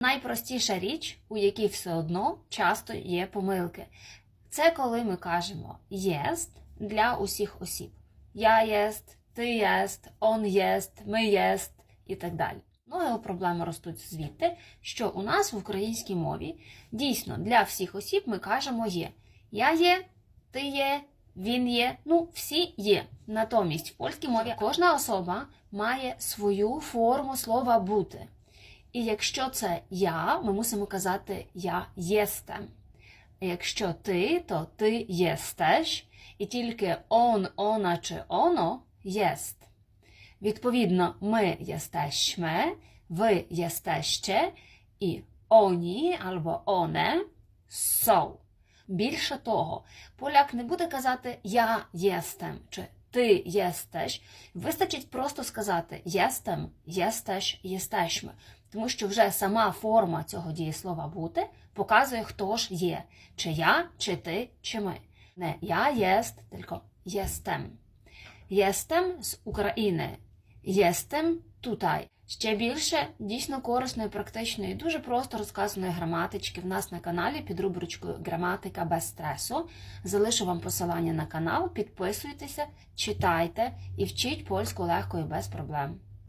Найпростіша річ, у якій все одно часто є помилки. Це коли ми кажемо єст для усіх осіб. Я єст, ти єст, он єст, ми єст і так далі. Ну, його проблеми ростуть звідти, що у нас в українській мові дійсно для всіх осіб ми кажемо є. Я є, ти є, він є, ну всі є. Натомість в польській мові кожна особа має свою форму слова бути. І якщо це я, ми мусимо казати я єстем. Якщо ти, то ти єстеш, і тільки он, она чи оно єст. Відповідно, ми єстешме, ви єстеще, і оні або оне są. Більше того, поляк не буде казати я єстем чи ти єстеш. Вистачить просто сказати єстем, єстеш, єстешме. Тому що вже сама форма цього дієслова бути показує, хто ж є, чи я, чи ти, чи ми. Не я єст, тільки єстем. Єстем з України. Єстем тутай. Ще більше дійсно корисної, практичної, дуже просто розказаної граматички в нас на каналі під рубричкою Граматика без стресу. Залишу вам посилання на канал, підписуйтеся, читайте і вчіть польську легко і без проблем.